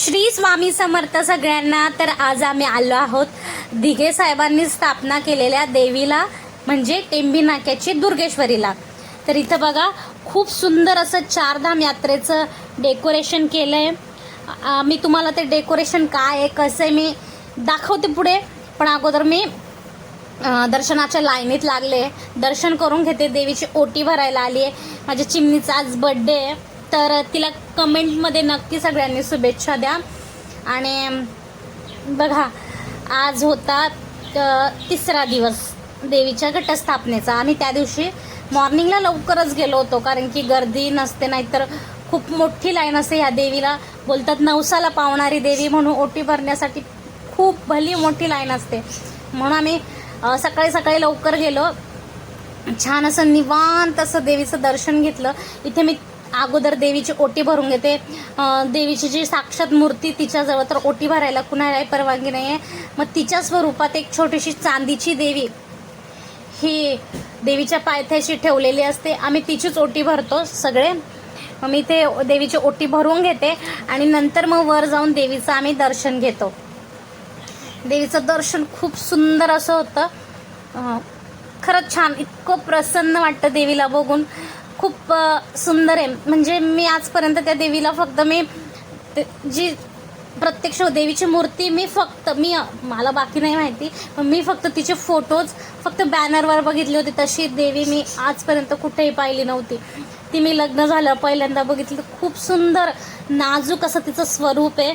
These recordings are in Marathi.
श्री स्वामी समर्थ सगळ्यांना. तर आज आम्ही आलो आहोत दिघे साहेबांनी स्थापना केलेल्या देवीला म्हणजे टेंबी नाक्याची दुर्गेश्वरीला. तर इथं बघा खूप सुंदर असं चारधाम यात्रेचं डेकोरेशन केलं आहे मी तुम्हाला ते डेकोरेशन काय आहे कसं आहे मी दाखवते पुढे. पण अगोदर मी दर्शनाच्या लाईनीत लागले. दर्शन करून घेते. देवीची ओटी भरायला आली आहे माझ्या चिमणीचा आज बड्डे आहे. तर तिला कमेंटमध्ये नक्की सगळ्यांनी शुभेच्छा द्या. आणि बघा आज होता तिसरा दिवस देवीच्या घटस्थापनेचा. आम्ही त्या दिवशी मॉर्निंगला लवकरच गेलो होतो कारण की गर्दी नसते नाहीतर खूप मोठी लाईन असते ह्या देवीला बोलतात नवसाला पावणारी देवी म्हणून ओटी भरण्यासाठी खूप भली मोठी लाईन असते. म्हणून आम्ही सकाळी सकाळी लवकर गेलो. छान असं निवांत असं देवीचं दर्शन घेतलं. इथे मी अगोदर देवीची ओटी भरून घेते. देवीची जी साक्षात मूर्ती तिच्याजवळ तर ओटी भरायला कुणालाही परवानगी नाही आहे मग तिच्या स्वरूपात एक छोटीशी चांदीची देवी ही देवीच्या पायथ्याशी ठेवलेली असते. आम्ही तिचीच ओटी भरतो सगळे. मग मी ते देवीची ओटी भरून घेते आणि नंतर मग वर जाऊन देवीचं आम्ही दर्शन घेतो. देवीचं दर्शन खूप सुंदर असं होतं. खरंच छान. इतकं प्रसन्न वाटतं देवीला बघून. खूप सुंदर आहे. म्हणजे मी आजपर्यंत त्या देवीला फक्त मी ते- जी प्रत्यक्ष देवीची मूर्ती मी फक्त मी मला बाकी नाही माहिती पण मी फक्त तिचे फोटोज फक्त बॅनरवर बघितले होते. तशी देवी मी आजपर्यंत कुठेही पाहिली नव्हती. ती मी लग्न झालं पहिल्यांदा बघितली. खूप सुंदर नाजूक असं तिचं स्वरूप आहे.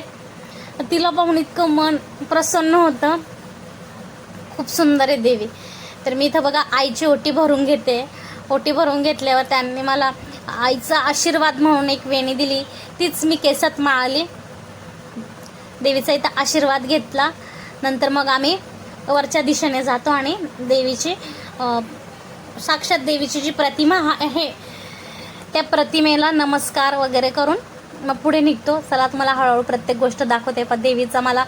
तिला पाहून इतकं मन प्रसन्न होतं. खूप सुंदर आहे देवी. तर मी इथं बघा आईची ओटी भरून घेते. ओटी भरून घेतल्यावर त्यांनी मला आईचा आशीर्वाद म्हणून एक वेणी दिली. तीच मी केसात माळली. देवीचा इथं आशीर्वाद घेतला. नंतर मग आम्ही वरच्या दिशेने जातो आणि देवीची साक्षात देवीची जी प्रतिमा आहे त्या प्रतिमेला नमस्कार वगैरे करून मग पुढे निघतो. चला तुम्हाला हळूहळू प्रत्येक गोष्ट दाखवते. पण देवीचा मला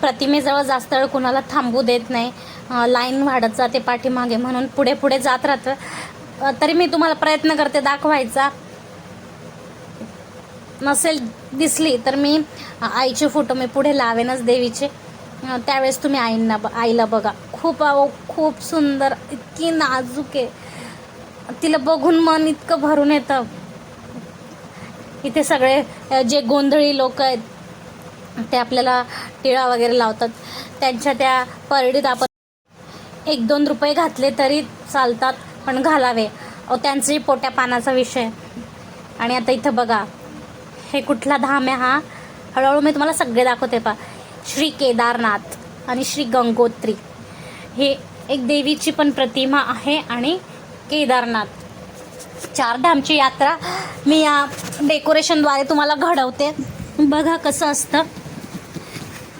प्रतिमेजवळ जास्त वेळ कुणाला थांबू देत नाही. लाईन वाढत जाते पाठीमागे म्हणून पुढे पुढे जात राहतं. तरी मी तुम्हाला प्रयत्न करते दाखवायचा. नसेल दिसली तर मी आईचे फोटो मी पुढे लावेनच देवीचे. त्यावेळेस तुम्ही आईंना ब- आईला बघा. खूप अहो खूप सुंदर इतकी नाजूक आहे. तिला बघून मन इतकं भरून येतं. इथे सगळे जे गोंधळी लोक आहेत ते आपल्याला टिळा वगैरे लावतात. त्यांच्या त्या परडीत आपण एक दोन रुपये घातले तरी चालतात पण घालावे. अ त्यांचंही पोट्या पानाचा विषय. आणि आता इथं बघा हे कुठला धाम आहे हा? हळूहळू मी तुम्हाला सगळे दाखवते पा श्री केदारनाथ आणि श्री गंगोत्री. हे एक देवीची पण प्रतिमा आहे आणि केदारनाथ. चारधामची यात्रा मी या डेकोरेशनद्वारे तुम्हाला घडवते. बघा कसं असतं.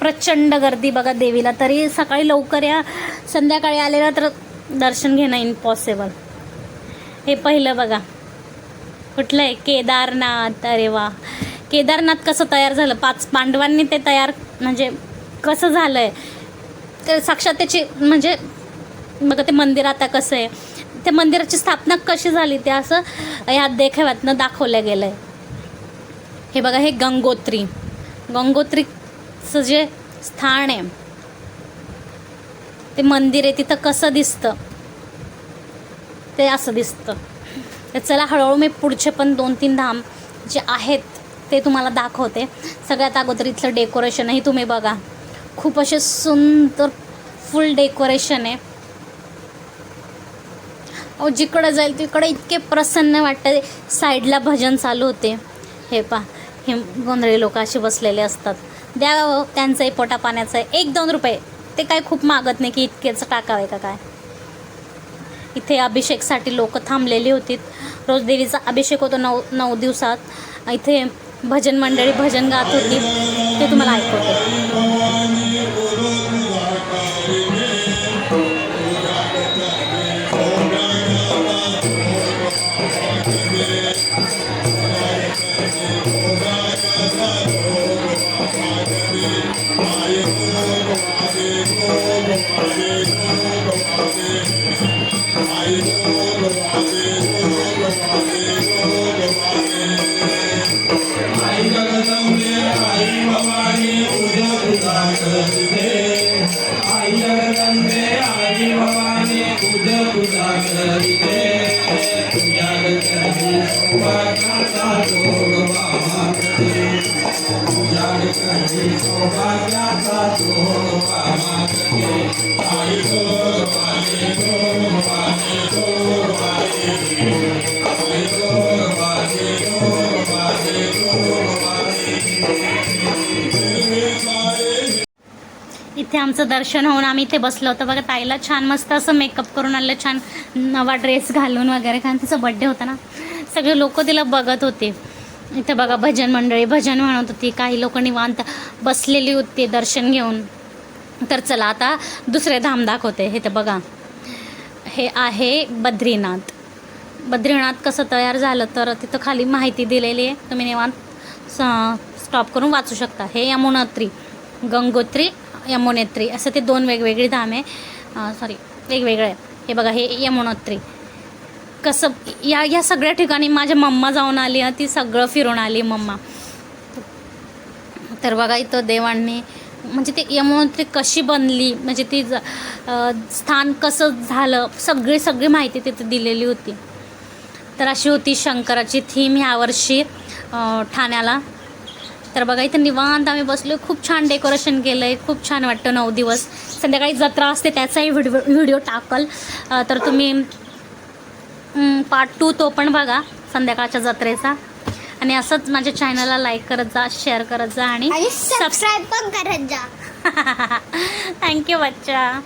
प्रचंड गर्दी बघा देवीला. तरी सकाळी लवकर या संध्याकाळी आलेला तर दर्शन घेणं इम्पॉसिबल हे पहिलं बघा. कुठलं आहे केदारनाथ. अरे वा. केदारनाथ कसं तयार झालं? पाच पांडवांनी ते तयार म्हणजे कसं झालं आहे ते साक्षात त्याची म्हणजे बघा ते मंदिर आता कसं आहे? त्या मंदिराची स्थापना कशी झाली ते असं ह्या देखाव्यातनं दाखवलं गेलं आहे हे बघा हे गंगोत्री. गंगोत्री चं जे स्थान आहे. ते मंदिर आहे तिथं कसं दिसतं? ते असं दिसतं. तर चला हळूहळू मी पुढचे पण दोन तीन धाम जे आहेत ते तुम्हाला दाखवते. सगळ्यात अगोदर इथलं डेकोरेशनही तुम्ही बघा. खूप असे सुंदर फुल डेकोरेशन आहे. अहो जिकडं जाईल तिकडे इतके प्रसन्न वाटतं. साईडला भजन चालू होते. हे पा हे गोंधळी लोक असे बसलेले असतात. द्या हो, त्यांचंही पोटा पाण्याचं आहे. एक दोन रुपये. ते काय खूप मागत नाही की इतकेच टाकावे का काय? इथे अभिषेकसाठी लोक थांबलेली होती रोज देवीचा अभिषेक होतो नऊ नऊ दिवसात. इथे भजन मंडळी भजन गात होती. ते तुम्हाला ऐकवते. आई आई भवानी पूजा पूजा करते पूजा करते सौभाग्याचा जोडवा मागते पूजा करते सौभाग्याचा जोडवा मागते आई गोरवाने गोरवाने गोरवाने आई गोरवाने इथे आमचं दर्शन होऊन आम्ही इथे बसलो होतो. बघा ताईला छान मस्त असं मेकअप करून आणलं छान नवा ड्रेस घालून वगैरे कारण तिचा बड्डे होता ना. सगळे लोक तिला बघत होते. इथे बघा भजन मंडळी भजन म्हणत होती. काही लोक निवांत बसलेली होती दर्शन घेऊन. तर चला आता दुसरे धाम दाखवते. हे तर बघा. हे आहे बद्रीनाथ. बद्रीनाथ कसं तयार झालं तर तिथं खाली माहिती दिलेली आहे. तुम्ही निवांत स- स्टॉप करून वाचू शकता. हे यमुनोत्री गंगोत्री यमुनेत्री. असं ते दोन वेगवेगळी धाम आहे. सॉरी वेगवेगळे आहे हे बघा हे यमुनोत्री. कसं या या सगळ्या ठिकाणी माझ्या मम्मा जाऊन आली ती सगळं फिरून आली मम्मा. तर बघा इथं देवांनी म्हणजे ते यमुनोत्री कशी बनली म्हणजे ती ज- स्थान कसं झालं सगळी सगळी माहिती तिथे दिलेली होती. तर अशी होती शंकराची थीम ह्यावर्षी ठाण्याला. तर बघा इथं निवांत आम्ही बसलो खूप छान डेकोरेशन केलं आहे खूप छान वाटतं नऊ दिवस. संध्याकाळी जत्रा असते त्याचाही व्हिडिओ व्हिडिओ टाकल. तर तुम्ही पार्ट टू तो पण बघा संध्याकाळच्या जत्रेचा. आणि असंच माझ्या चॅनलला लाईक करत जा शेअर करत जा आणि आणि सबस्क्राईब पण करत जा. थँक्यू बच्चा.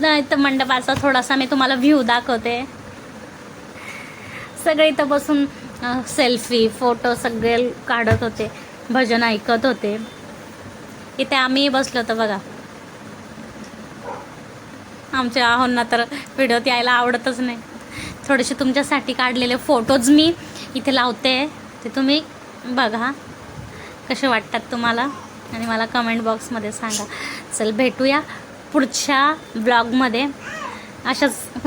नाही तर मंडपाचा थोडासा मी तुम्हाला व्ह्यू दाखवते. सगळे इथं बसून सेल्फी फोटो सगळे काढत होते भजन ऐकत होते. इथे आम्ही बसलो होतो बघा. आमच्या आहोंना तर व्हिडिओत यायला आवडतच नाही. थोडेसे तुमच्यासाठी काढलेले फोटोज मी इथे लावते. ते तुम्ही बघा. कसे वाटतात तुम्हाला? आणि मला कमेंट बॉक्समध्ये सांगा. चल भेटूया पुढच्या ब्लॉगमध्ये अशाच